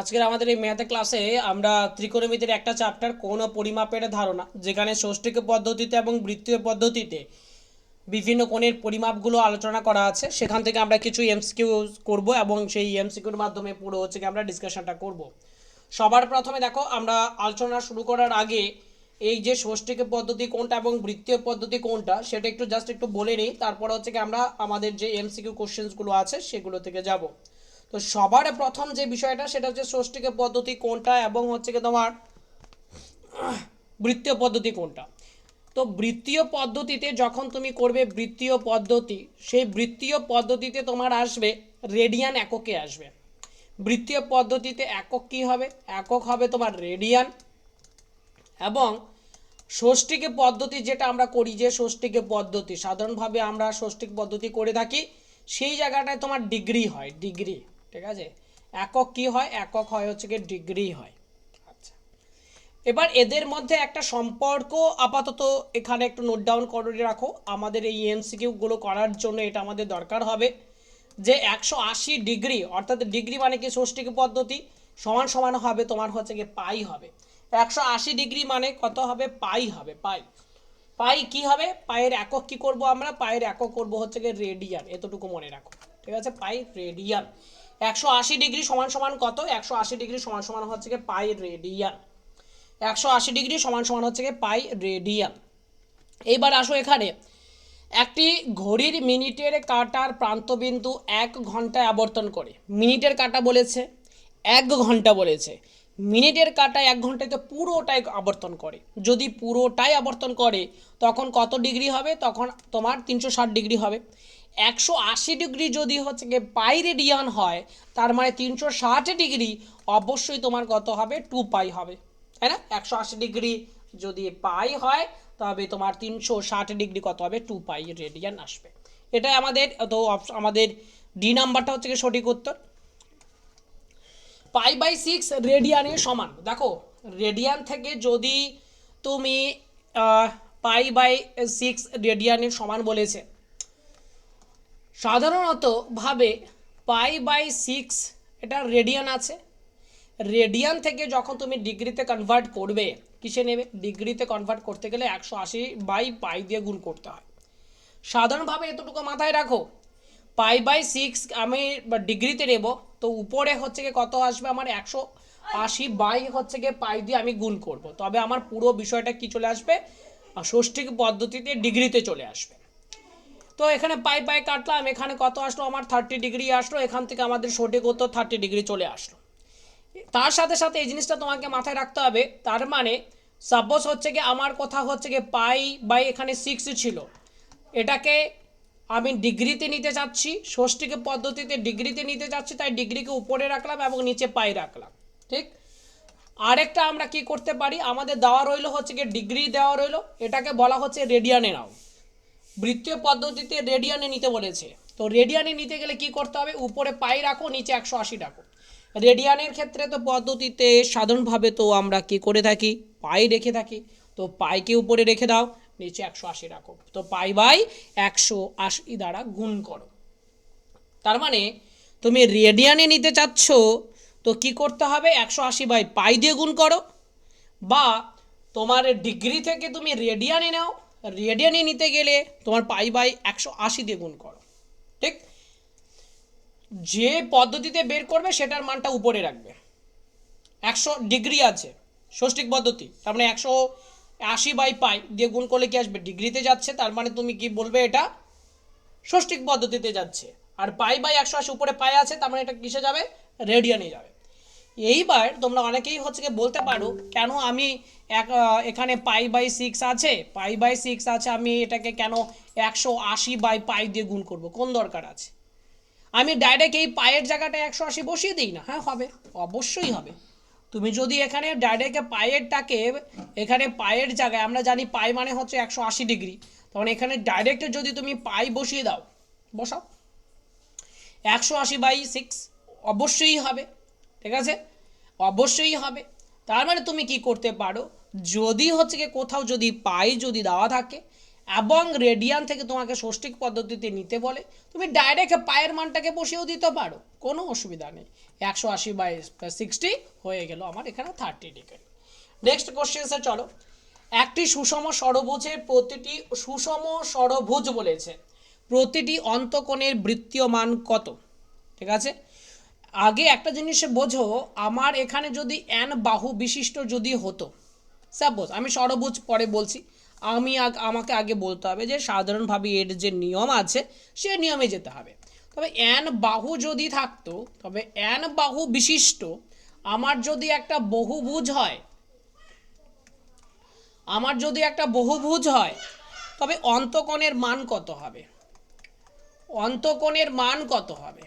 আজকের আমাদের এই ম্যাথ ক্লাসে আমরা ত্রিকোণমিতির একটা চ্যাপ্টার ও পরিমাপের ধারণা, যেখানে ষষ্ঠিক পদ্ধতিতে এবং বৃত্তীয় পদ্ধতিতে বিভিন্ন কোণের পরিমাপগুলো আলোচনা করা আছে, সেখান থেকে আমরা কিছু এমসিকিউ করব এবং সেই এমসিকিউর মাধ্যমে পুরো হচ্ছে আমরা ডিসকাশনটা করব। সবার প্রথমে দেখো, আমরা আলোচনা শুরু করার আগে এই যে ষষ্ঠিক পদ্ধতি কোনটা এবং বৃত্তীয় পদ্ধতি কোনটা, সেটা একটু জাস্ট একটু বলে নিই, তারপর হচ্ছে কি আমরা আমাদের যে এমসিকিউ কোশ্চেন্সগুলো আছে সেগুলো থেকে যাব। তো সবার প্রথম যে বিষয়টা সেটা হচ্ছে ষষ্ঠিক পদ্ধতি কোনটা এবং হচ্ছে কি তোমার বৃত্তীয় পদ্ধতি কোনটা? তো বৃত্তীয় পদ্ধতিতে যখন তুমি করবে বৃত্তীয় পদ্ধতি, সেই বৃত্তীয় পদ্ধতিতে তোমার আসবে রেডিয়ান এককে আসবে। বৃত্তীয় পদ্ধতিতে একক কি হবে? একক হবে তোমার রেডিয়ান এবং ষষ্ঠিক পদ্ধতি যেটা আমরা করি যে ষষ্ঠিক পদ্ধতি, সাধারণভাবে আমরা ষষ্ঠিক পদ্ধতি করে থাকি, সেই জায়গাটায় তোমার ডিগ্রি হয়, ডিগ্রি। ঠিক আছে? একক কি হয়? একক হয় হচ্ছে কি ডিগ্রি হয়। আচ্ছা। এবার এদের মধ্যে একটা সম্পর্ক আপাতত এখানে একটু নোট ডাউন করে রাখো। আমাদের এই এমসিকিউগুলো করার জন্য এটা আমাদের দরকার হবে যে একশো আশি ডিগ্রি, অর্থাৎ ডিগ্রি মানে কি ষষ্ঠিক পদ্ধতি? সমান সমান হবে, তোমার হচ্ছে কি পাই হবে। একশো আশি ডিগ্রি মানে কত হবে? পাই হবে, পাই। পাই কি হবে? পায়ের একক কি করব আমরা? পায়ের একক করব হচ্ছে গিয়ে রেডিয়ান এতটুকু মনে রাখো। ঠিক আছে? পাই রেডিয়ান একশো আশি ডিগ্রি সমান সমান কত? একশো আশি ডিগ্রি সমান সমান হচ্ছে কি পাই রেডিয়ান। একশো আশি ডিগ্রি সমান সমান হচ্ছে কি পাই রেডিয়ান। এইবার আসো এখানে। একটি ঘড়ির মিনিটের কাটার প্রান্তবিন্দু এক ঘন্টায় আবর্তন করে। মিনিটের কাটা বলেছে, এক ঘণ্টা বলেছে। মিনিটের কাটা এক ঘন্টায় তো পুরোটাই আবর্তন করে। যদি পুরোটাই আবর্তন করে, তখন কত ডিগ্রি হবে? তখন তোমার তিনশো ষাট ডিগ্রি হবে। একশো আশি ডিগ্রি যদি হচ্ছে গিয়ে পাই রেডিয়ান হয়, তার মানে তিনশো ষাট ডিগ্রি, অবশ্যই তোমার কত হবে? টু পাই হবে। তাই না? একশো আশি ডিগ্রি যদি পাই হয়, তবে তোমার তিনশো ষাট ডিগ্রি কত হবে? টু পাই রেডিয়ান আসবে। এটাই আমাদের, তো আমাদের ডি নাম্বারটা হচ্ছে গিয়ে সঠিক উত্তর। পাই বাই সিক্স রেডিয়ানের সমান। দেখো, রেডিয়ান থেকে যদি তুমি পাই বাই সিক্স রেডিয়ানের সমান বলেছে সাধারণত ভাবে পাই বাই সিক্স এটা রেডিয়ান আছে। রেডিয়ান থেকে যখন তুমি ডিগ্রিতে কনভার্ট করবে কিসে নেবে? ডিগ্রিতে কনভার্ট করতে গেলে একশো আশি বাই পাই দিয়ে গুণ করতে হয়। সাধারণভাবে এতটুকু মাথায় রাখো পাই বাই সিক্স আমি ডিগ্রিতে নেব তো উপরে হচ্ছে গিয়ে কত আসবে? আমার একশো আশি বাই হচ্ছে গিয়ে পাই দিয়ে আমি গুণ করব। তবে আমার পুরো বিষয়টা কি চলে আসবে? আহ, ষষ্ঠিক পদ্ধতিতে ডিগ্রিতে চলে আসবে। তো এখানে পাই পাই কাটলাম। এখানে কত আসলো? আমার থার্টি ডিগ্রি আসলো। এখান থেকে আমাদের সঠিক উত্তর থার্টি ডিগ্রি চলে আসলো। তার সাথে সাথে এই জিনিসটা তোমাকে মাথায় রাখতে হবে। তার মানে সাপোজ হচ্ছে কি, আমার কথা হচ্ছে কি, পাই বাই এখানে সিক্স ছিল। এটাকে আমি ডিগ্রিতে নিতে চাচ্ছি, ষষ্ঠীকে পদ্ধতিতে ডিগ্রিতে নিতে চাচ্ছি, তাই ডিগ্রিকে উপরে রাখলাম এবং নিচে পাই রাখলাম। ঠিক? আরেকটা আমরা কি করতে পারি? আমাদের দেওয়া রইল হচ্ছে কি, ডিগ্রি দেওয়া রইল। এটাকে বলা হচ্ছে রেডিয়ানে নাও। বৃত্তীয় পদ্ধতিতে রেডিয়ানে নিতে বলেছে। তো রেডিয়ানে নিতে গেলে কি করতে হবে? উপরে পাই রাখো, নিচে একশো আশি রাখো। রেডিয়ানের ক্ষেত্রে তো পদ্ধতিতে সাধারণভাবে তো আমরা কি করে থাকি? পাই রেখে থাকি। তো পাইকে উপরে রেখে দাও, নিচে একশো আশি রাখো। তো পাই বাই একশো আশি দ্বারা গুণ করো। তার মানে তুমি রেডিয়ানে নিতে চাচ্ছ, তো কি করতে হবে? একশো আশি বাই পাই দিয়ে গুণ করো। বা তোমার ডিগ্রি থেকে তুমি রেডিয়ানে নাও রেডিয়ানে নিতে গেলে তোমার পাই বাই একশো আশি দিয়ে গুণ করো, ঠিক? যে পদ্ধতিতে বের করবে সেটার মানটা উপরে রাখবে। একশো ডিগ্রি আছে, ষষ্ঠিক পদ্ধতি, তার মানে একশো আশি বাই পাই দিয়ে গুণ করলে কি আসবে? ডিগ্রিতে যাচ্ছে, তার মানে তুমি কি বলবে এটা? ষষ্ঠিক পদ্ধতিতে যাচ্ছে। আর পাই বাই একশো আশি, উপরে পাই আছে, তার মানে এটা কিসে যাবে? রেডিয়ানে যাবে। এইবার তোমরা অনেকেই হচ্ছে কি বলতে পারো, কেন আমি এক এখানে পাই বাই সিক্স আছে? পাই বাই সিক্স আছে, আমি এটাকে কেন একশো আশি বাই পাই দিয়ে গুণ করব? কোন দরকার আছে? আমি ডাইরেক্ট এই পায়ের জায়গাটা একশো আশি বসিয়ে দিই না? হ্যাঁ হবে। অবশ্যই হবে। তুমি যদি এখানে ডাইরেক্ট পায়েরটাকে এখানে পায়ের জায়গায়, আমরা জানি পাই মানে হচ্ছে একশো আশি ডিগ্রি তখন এখানে ডাইরেক্ট যদি তুমি পাই বসিয়ে দাও, বসাও। একশো আশি বাই সিক্স অবশ্যই হবে, ঠিক আছে? অবশ্যই হবে। তার মানে তুমি কি করতে পারো? যদি হচ্ছে কোথাও যদি পাই, যদি দেওয়া থাকে, এবং রেডিয়ান থেকে তোমাকে ষষ্ঠিক পদ্ধতিতে নিতে বলে, তুমি ডাইরেক্ট পায়ের মানটাকে বসিয়েও দিতে পারো। কোনো অসুবিধা নেই। একশো আশি বাই সিক্সটি হয়ে গেল আমার এখানে থার্টি ডিগ্রি নেক্সট কোশ্চেন্সে চলো। একটি সুষম ষড়ভুজের প্রতিটি সুষম ষড়ভুজ বলেছে, প্রতিটি অন্তকোণের বৃত্তীয় মান কত? ঠিক আছে? আগে একটা জিনিস বোঝো, আমার এখানে যদি এন বাহু বিশিষ্ট যদি হতো সাপোজ আমি ষড়ভুজ পরে বলছি, আমি আমাকে আগে বলতে হবে যে সাধারণভাবে এর যে নিয়ম আছে, সে নিয়মে যেতে হবে। তবে এন বাহু যদি থাকতো, তবে এন বাহু বিশিষ্ট, আমার যদি একটা বহুভুজ হয়, আমার যদি একটা বহুভুজ হয়, তবে অন্তকোণের মান কত হবে? অন্তকোণের মান কত হবে?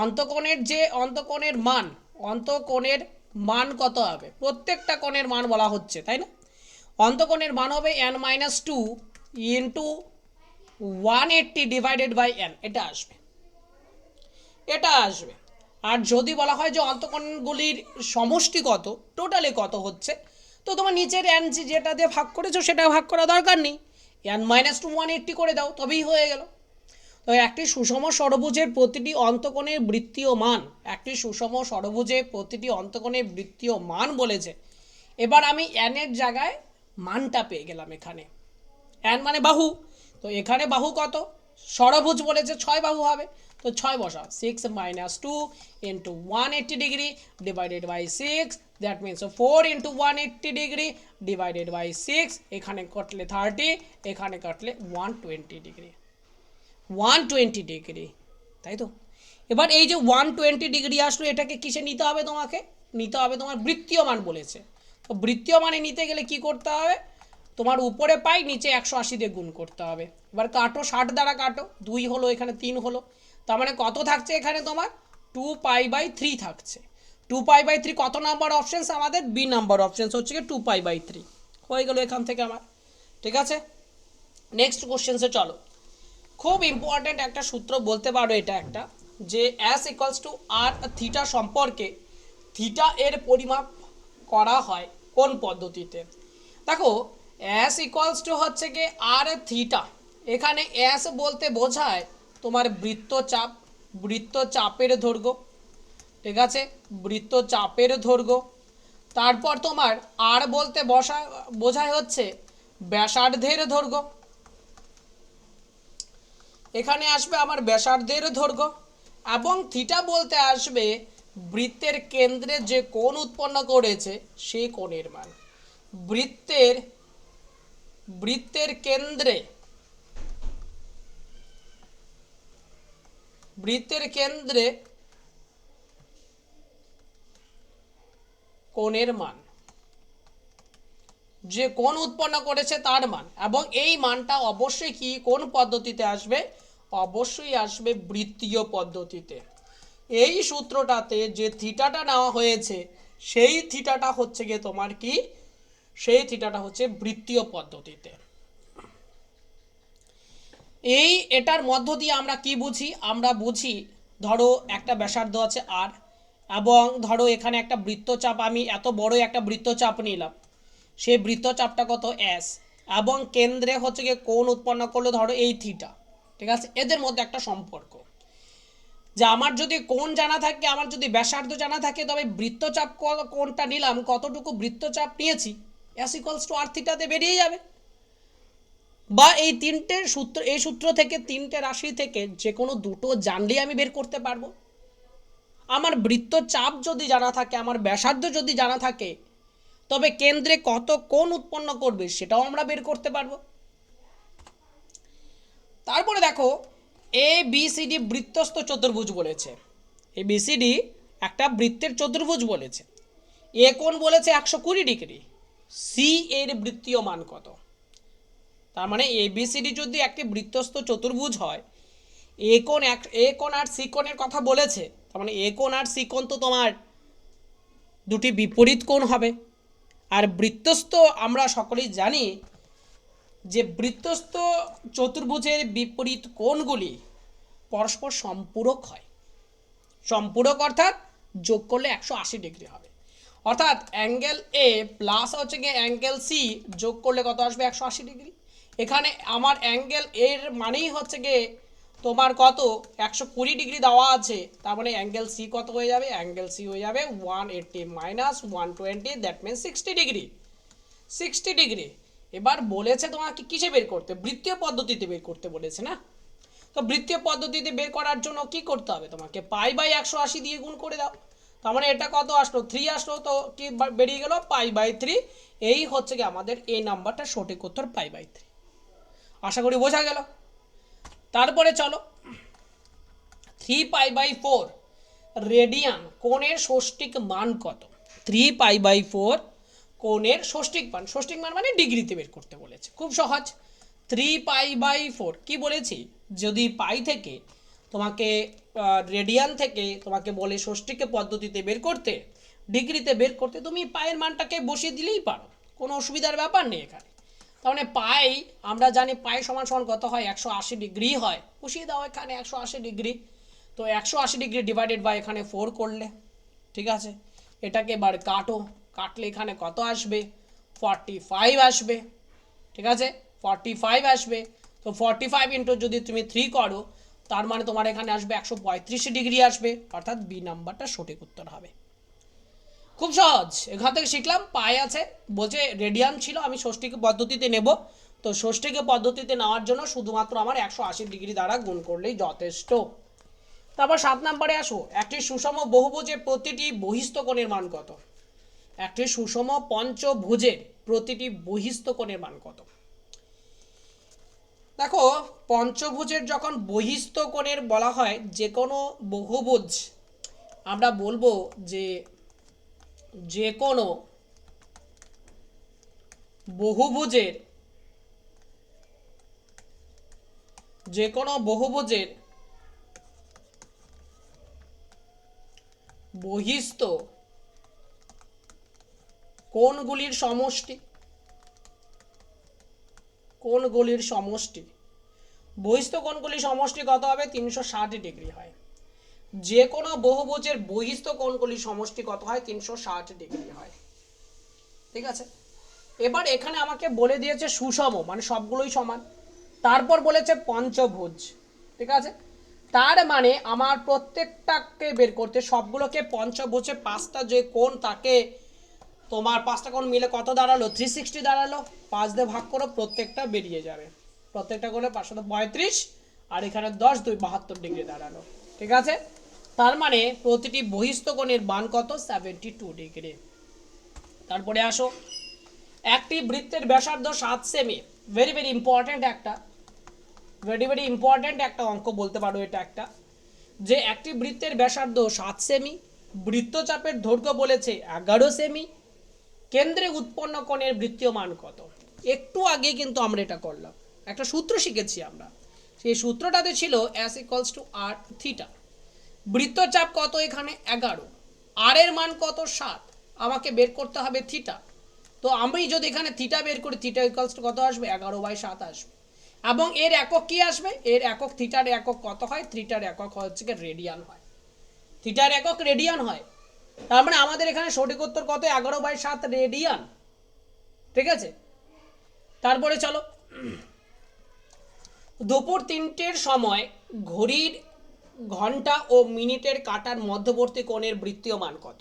অন্তকোণের যে অন্তকোণের মান অন্তকোণের মান কত হবে? প্রত্যেকটা কোণের মান বলা হচ্ছে, তাই না? অন্তকোণের মান হবে N minus two into one eighty divided by N এটা আসবে। এটা আসবে। আর যদি বলা হয় যে অন্তকোণগুলির সমষ্টি কত টোটালি কত হচ্ছে, তো তোমার নিচের এন যেটা দিয়ে ভাগ করেছ, সেটা ভাগ করা দরকার নেই। N minus two one eighty করে দাও, তবেই হয়ে গেল। একটি সুষম ষড়ভুজের প্রতিটি অন্তকোণের বৃত্তীয় মান একটি সুষম ষড়ভুজের প্রতিটি অন্তকোণের বৃত্তীয় মান বলেছে। এবার আমি এনের জায়গায় মানটা পেয়ে গেলাম এখানে। এন মানে বাহু। তো এখানে বাহু কত? ষড়ভুজ বলেছে, ছয় বাহু হবে। তো ছয় বসা six minus two into one eighty degree divided by six that means four into one eighty degree divided by six এখানে কাটলে থার্টি এখানে কাটলে one twenty degree one twenty degree তাই তো? এবার এই যে ওয়ান টোয়েন্টি ডিগ্রি আসলো, এটাকে কিসে নিতে হবে তোমাকে? নিতে হবে তোমার বৃত্তীয় মান বলেছে। তো বৃত্তীয় মানে নিতে গেলে কি করতে হবে? তোমার উপরে পাই, নিচে একশো আশি দিয়ে গুণ করতে হবে। এবার কাটো, ষাট দ্বারা কাটো, দুই হলো এখানে, তিন হলো। তার মানে কত থাকছে এখানে তোমার? টু পাই বাই থ্রি থাকছে। টু পাই বাই থ্রি কত নাম্বার অপশানস আমাদের বি নাম্বার অপশানস হচ্ছে কি টু পাই বাই থ্রি হয়ে গেলো এখান থেকে আমার। ঠিক আছে? নেক্সট কোশ্চেন্সে চলো। খুব ইম্পর্ট্যান্ট একটা সূত্র বলতে পারো এটা একটা, যে S equals to R theta সম্পর্কে থিটা এর পরিমাপ করা হয় কোন পদ্ধতিতে? দেখো অ্যাস ইকুয়ালস টু হচ্ছে কি আর থিটা এখানে অ্যাস বলতে বোঝায় তোমার বৃত্তচাপ, বৃত্তচাপের দৈর্ঘ্য, ঠিক আছে? বৃত্তচাপের দৈর্ঘ্য। তারপর তোমার আর বলতে বসা, বোঝায় হচ্ছে ব্যাসার্ধের দৈর্ঘ্য। এখানে আসবে আমার ব্যাসার্ধের দৈর্ঘ্য এবং থিটা বলতে আসবে বৃত্তের কেন্দ্রে যে কোণ উৎপন্ন করেছে সেই কোণের মান। বৃত্তের বৃত্তের কেন্দ্রে বৃত্তের কেন্দ্রে কোণের মান। যে কোণ উৎপন্ন করেছে তার মান এবং এই মানটা অবশ্যই কি কোন পদ্ধতিতে আসবে? অবশ্যই আসবে বৃত্তীয় পদ্ধতিতে। এই সূত্রটাতে যে থিটাটা নেওয়া হয়েছে, সেই থিটাটা হচ্ছে গিয়ে তোমার কি? সেই থিটাটা হচ্ছে বৃত্তীয় পদ্ধতিতে। এই এটার মধ্য দিয়ে আমরা কি বুঝি? আমরা বুঝি, ধরো একটা ব্যাসার্ধ আছে আর এবং ধরো এখানে একটা বৃত্তচাপ, আমি এত বড় একটা বৃত্তচাপ নিলাম। সেই বৃত্তচাপটা কত? এস এবং কেন্দ্রে হচ্ছে গিয়ে কোণ উৎপন্ন করল ধরো এই থিটা। ঠিক আছে? এদের মধ্যে একটা সম্পর্ক। যে আমার যদি কোন জানা থাকে, আমার যদি ব্যাসার্ধ জানা থাকে, তবে বৃত্তচাপ কোনটা নিলাম, কতটুকু বৃত্তচাপ নিয়েছি এস ইকলস টু আর থিটাতে বেরিয়ে যাবে। বা এই তিনটে সূত্র, এই সূত্র থেকে তিনটে রাশি থেকে যে কোনো দুটো জানলেই আমি বের করতে পারব। আমার বৃত্তচাপ যদি জানা থাকে, আমার ব্যাসার্ধ যদি জানা থাকে, তবে কেন্দ্রে কত কোণ উৎপন্ন করবে, সেটাও আমরা বের করতে পারব। তারপরে দেখো এ বি সি ডি বৃত্তস্থ চতুর্ভুজ বলেছে। এ বি সি ডি একটা বৃত্তের চতুর্ভুজ বলেছে। এ কোণ বলেছে একশো কুড়ি ডিগ্রি। সি এর বৃত্তীয় মান কত? তার মানে এ বি সি ডি যদি একটি বৃত্তস্থ চতুর্ভুজ হয় এ কোণ এক এ কোণ আর সি কোণের কথা বলেছে, তার মানে এ কোণ আর সি কোণ তো তোমার দুটি বিপরীত কোণ হবে। আর বৃত্তস্থ আমরা সকলেই জানি যে বৃত্তস্থ চতুর্ভুজের বিপরীত কোণগুলি পরস্পর সম্পূরক হয়। সম্পূরক অর্থাৎ যোগ করলে একশো আশি ডিগ্রি হবে। অর্থাৎ অ্যাঙ্গেল এ প্লাস হচ্ছে গিয়ে অ্যাঙ্গেল সি যোগ করলে কত আসবে? একশো আশি ডিগ্রি। এখানে আমার অ্যাঙ্গেল এর মানেই হচ্ছে গিয়ে তোমার কত? একশো কুড়ি ডিগ্রি দেওয়া আছে। তার মানে অ্যাঙ্গেল সি কত হয়ে যাবে? অ্যাঙ্গেল সি হয়ে যাবে one eighty minus one twenty that means sixty degree. Sixty degree. এবার বলেছে তোমাকে কিসে বের করতে? বৃত্তীয় পদ্ধতিতে বের করতে বলেছে না? তো বৃত্তীয় পদ্ধতিতে বের করার জন্য কি করতে হবে? তোমাকে পাই বাই একশো আশি দিয়ে গুণ করে দাও। তার মানে এটা কত আসলো? থ্রি আসলো, তো কি বেরিয়ে গেল? পাই বাই থ্রি এই হচ্ছে কি আমাদের এই নাম্বারটা সঠিক উত্তর পাই বাই থ্রি আশা করি বোঝা গেল। তারপরে চলো। Three pi by four radian কোণের ষষ্ঠিক মান কত? থ্রি পাই বাই ফোর কোণের ষষ্ঠিক মান ষষ্ঠিক মান মানে ডিগ্রিতে বের করতে বলেছে। খুব সহজ। থ্রি পাই বাই ফোর কী বলেছি? যদি পাই থেকে তোমাকে রেডিয়ান থেকে তোমাকে বলে ষষ্ঠিকে পদ্ধতিতে বের করতে, ডিগ্রিতে বের করতে, তুমি পায়ের মানটাকে বসিয়ে দিলেই পারো। কোনো অসুবিধার ব্যাপার নেই এখানে। তার মানে পাই আমরা জানি পাই সমান সমান কত হয়? একশো আশি ডিগ্রি হয়। বসিয়ে দাও এখানে একশো আশি ডিগ্রি তো একশো আশি ডিগ্রি ডিভাইডেড বাই এখানে ফোর করলে, ঠিক আছে? এটাকে এবার কাটো। কাটলে এখানে কত আসবে? ফর্টি ফাইভ আসবে। ঠিক আছে? ফর্টি ফাইভ আসবে। তো ফর্টি ফাইভ ইন্টু যদি তুমি থ্রি করো, তার মানে তোমার এখানে আসবে একশো পঁয়ত্রিশ ডিগ্রি আসবে। অর্থাৎ বি নাম্বারটা সঠিক উত্তর হবে। খুব সহজ। এখান থেকে শিখলাম। পায়ে আছে। বলছে রেডিয়ান ছিল। আমি ষষ্ঠীকে পদ্ধতিতে নেব। তো ষষ্ঠীকে পদ্ধতিতে নেওয়ার জন্য শুধুমাত্র আমার একশো আশি ডিগ্রি দ্বারা গুণ করলেই যথেষ্ট। তারপর সাত নম্বরে আসো। একটি সুষম বহুভুজের প্রতিটি বহিস্থ কোণের মান কত? একটি সুষম পঞ্চভুজের প্রতিটি বহিস্থ কোণের মান কত? দেখো, পঞ্চভুজের যখন বহিস্থ কোণের বলা হয় যে কোনো বহুভুজ, আমরা বলব যে যে কোনো বহুভুজের যে কোনো বহুভুজের বহিস্থ কোণগুলির সমষ্টি? কোণগুলির সমষ্টি? বহিস্থ কোণগুলির সমষ্টি কত হবে? তিনশো ষাট ডিগ্রি হয়। যে কোনো বহুভুজের বহিস্থ কোণগুলির সমষ্টি কত হয়? তিনশো ষাট ডিগ্রি হয়। ঠিক আছে? এবার এখানে আমাকে বলে দিয়েছে সুষম মানে সবগুলোই সমান। তারপর বলেছে পঞ্চভুজ। ঠিক আছে? তার মানে আমার প্রত্যেকটাকে বের করতে সবগুলোকে পঞ্চভুজে পাঁচটা যে কোণ তাকে তোমার পাঁচটা কোণ মিলে কত দাঁড়াল? থ্রি সিক্সটি দাঁড়াল। পাঁচ দিয়ে ভাগ করো, প্রত্যেকটা বেরিয়ে যাবে। প্রত্যেকটা করে পাঁচশো পঁয়ত্রিশ, আর এখানে দশ দুই বাহাত্তর ডিগ্রি দাঁড়াল। ঠিক আছে? তার মানে প্রতিটি বহিস্থ কোণের মান কত? সেভেন্টি টু ডিগ্রি তারপরে আসো। একটি বৃত্তের ব্যাসার্ধ সাত সেমি ভেরি ভেরি ইম্পর্ট্যান্ট একটা। ভেরি ভেরি ইম্পর্ট্যান্ট একটা অঙ্ক বলতে পারো এটা একটা। যে একটি বৃত্তের ব্যাসার্ধ সাত সেমি বৃত্তচাপের দৈর্ঘ্য বলেছে এগারো সেমি কেন্দ্রে উৎপন্ন কোণের বৃত্তীয় মান কত? একটু আগে কিন্তু আমরা এটা করলাম। একটা সূত্র শিখেছি আমরা। সেই সূত্রটাতে ছিল S equals to R theta বৃত্তচাপ কত এখানে? এগারো। আর এর মান কত? সাত। আমাকে বের করতে হবে থিটা তো আমি যদি এখানে থিটা বের করি থিটা ইকলস টু কত আসবে? এগারো বাই সাত আসবে। এবং এর একক কি আসবে? এর একক থিটার একক কত হয়? থিটার একক হচ্ছে রেডিয়ান হয়। থিটার একক রেডিয়ান হয়। তার মানে আমাদের এখানে সঠিক উত্তর কত? এগারো বাই সাত রেডিয়ান। ঠিক আছে? তারপরে চলো। দুপুর তিনটের সময় ঘড়ির ঘণ্টা ও মিনিটের কাটার মধ্যবর্তী কোণের বৃত্তীয় মান কত?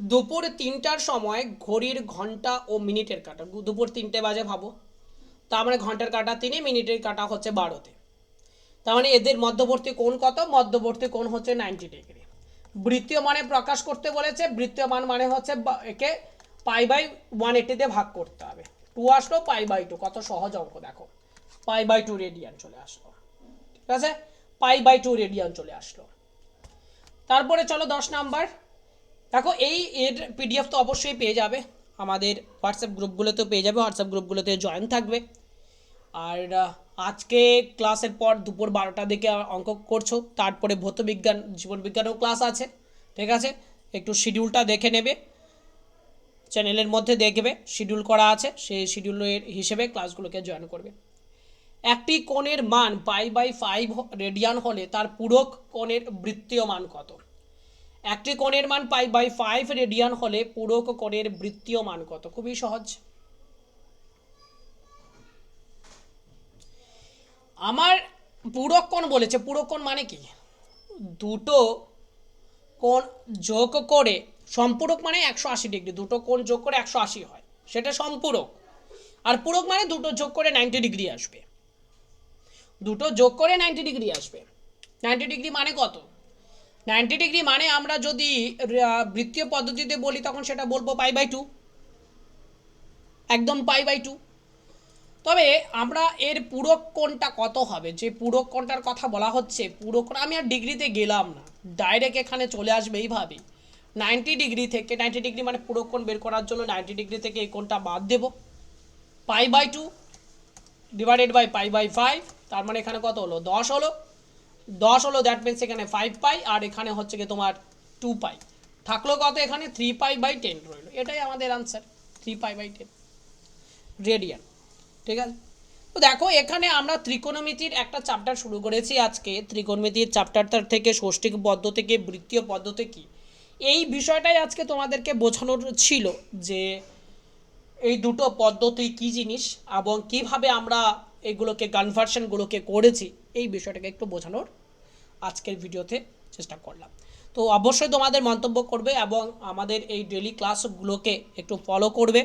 দুপুর তিনটার সময় ঘড়ির ঘণ্টা ও মিনিটের কাটা। দুপুর তিনটে বাজে ভাবো। তার মানে ঘণ্টার কাটা তিনে, মিনিটের কাটা হচ্ছে বারোতে। তার মানে এদের মধ্যবর্তী কোণ কত? মধ্যবর্তী কোণ হচ্ছে নাইনটি ডিগ্রি। বৃত্তীয় মানে প্রকাশ করতে বলেছে বৃত্তীয় মান মানে হচ্ছে একে পাই বাই ওয়ান এইটিতে ভাগ করতে হবে। টু আসলো পাই বাই টু কত সহজ অঙ্ক, দেখো। পাই বাই টু রেডিয়ান চলে আসলো। ঠিক আছে? পাই বাই টু রেডিয়ান চলে আসলো। তারপরে চলো দশ নাম্বার। দেখো, এই এর পিডিএফ তো অবশ্যই পেয়ে যাবে। আমাদের হোয়াটসঅ্যাপ গ্রুপগুলোতেও পেয়ে যাবে হোয়াটসঅ্যাপ গ্রুপগুলোতে জয়েন থাকবে। আর আজকে ক্লাসের পর দুপুর বারোটা দিকে অঙ্ক করছ, তারপরে ভৌতবিজ্ঞান, জীবনবিজ্ঞানেও ক্লাস আছে, ঠিক আছে? একটু শিডিউলটা দেখে নেবে চ্যানেলের মধ্যে দেখবে শিডিউল করা আছে, সেই শিডিউলের হিসেবে ক্লাসগুলোকে জয়েন করবে। একটি কোণের মান পাই বাই ফাইভ রেডিয়ান হলে তার পূরক কোণের বৃত্তীয় মান কত? একটি কোণের মান পাই বাই ফাইভ রেডিয়ান হলে পূরক কোণের বৃত্তীয় মান কত? খুবই সহজ। আমার পূরক কোণ বলেছে পূরক কোণ মানে কি? দুটো কোণ যোগ করে, সম্পূরক মানে একশো আশি ডিগ্রি, দুটো কোণ যোগ করে একশো আশি হয়, সেটা সম্পূরক। আর পূরক মানে দুটো যোগ করে নাইনটি ডিগ্রি আসবে। দুটো যোগ করে নাইনটি ডিগ্রি আসবে। নাইনটি ডিগ্রি মানে কত? নাইনটি ডিগ্রি মানে আমরা যদি বৃত্তীয় পদ্ধতিতে বলি, তখন সেটা বলব পাই বাই টু। একদম পাই বাই টু। তবে আমরা এর পূরক কোণটা কত হবে? যে পূরক কোণটার কথা বলা হচ্ছে, পূরক আমি আর ডিগ্রিতে গেলাম না। ডাইরেক্ট এখানে চলে আসবে এইভাবে। নাইনটি ডিগ্রি থেকে নাইনটি ডিগ্রি মানে পূরক বের করার জন্য নাইনটি ডিগ্রি থেকে এই কোণটা বাদ দেব। Pi by two divided by pi by five তার মানে এখানে কত হলো? দশ হলো। দশ হলো দ্যাট মিনস এখানে ফাইভ পাই আর এখানে হচ্ছে কি তোমার টু পাই থাকল কত এখানে? থ্রি পাই বাই টেন রইল। এটাই আমাদের answer three pi by ten radian ঠিক আছে? তো দেখো, এখানে আমরা ত্রিকোণমিতির একটা চ্যাপ্টার শুরু করেছি আজকে। ত্রিকোণমিতির চ্যাপ্টারটার থেকে ষষ্ঠিক পদ্ম থেকে বৃত্তীয় পদ্ধতি কি এই বিষয়টাই আজকে তোমাদেরকে বোঝানোর ছিল যে এই দুটো পদ্ধতি কি জিনিস এবং কীভাবে আমরা এগুলোকে কনভার্সনগুলোকে করেছি, এই বিষয়টাকে একটু বোঝানোর আজকের ভিডিওতে চেষ্টা করলাম। তো অবশ্যই তোমাদের মন্তব্য করবে এবং আমাদের এই ডেলি ক্লাসগুলোকে একটু ফলো করবে।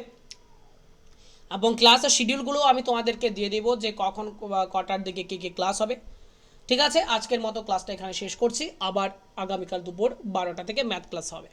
এবং ক্লাসের শিডিউলগুলো আমি তোমাদেরকে দিয়ে দেবো যে কখন কটার দিকে কী কী ক্লাস হবে। ঠিক আছে? আজকের মতো ক্লাসটা এখানে শেষ করছি। আবার আগামীকাল দুপুর বারোটা থেকে ম্যাথ ক্লাস হবে।